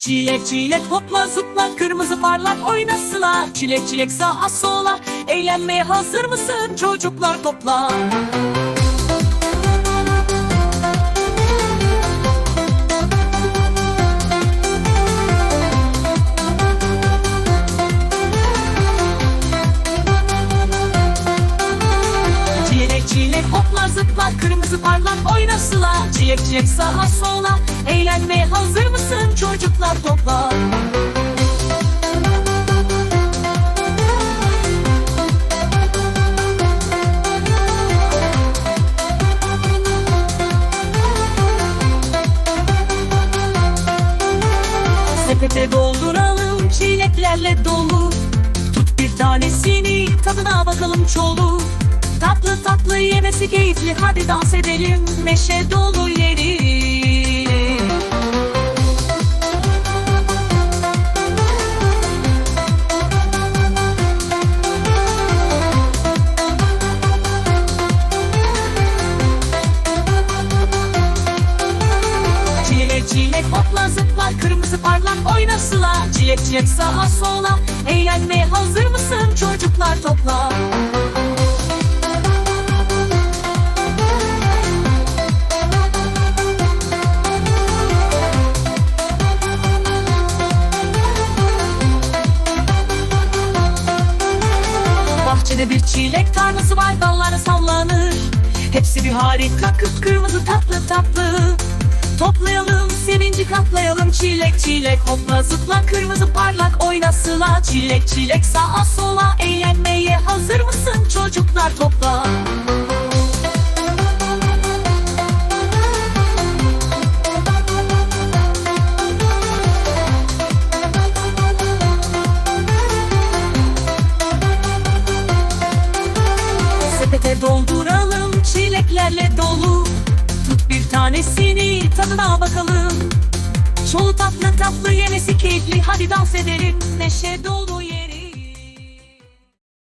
Çilek çilek hopla zıpla kırmızı parlak oyna sıla Çilek çilek sağa sola eğlenmeye hazır mısın? Çocuklar topla. Çilek çilek hopla zıpla kırmızı parlak oyna çilek sağa sola. Eğlenmeye hazır mısın? Çocuklar topla. Sepete dolduralım çileklerle dolu. Tut bir tanesini tadına bakalım çolu Tatlı yemesi keyifli hadi dans edelim. Neşe dolu yeri Çilek çilek hopla zıpla kırmızı parlak oyna sıla. Çilek sağa sola eğlenmeye hazır mısın? Çocuklar topla Bahçede bir çilek tarlası var dalları sallanır. Hepsi bir harika kıpkırmızı tatlı tatlı. Toplayalım sevinci katlayalım çilek çilek Hopla zıpla kırmızı parlak oyna sıla. Çilek çilek sağa sola eğlenmeye hazır mısın çocuklar topla Sepete dolduralım çileklerle dolu. Tut bir tanesini tadına bakalım. Çolu tatlı tatlı yemesi keyifli Hadi dans edelim. Neşe dolu ye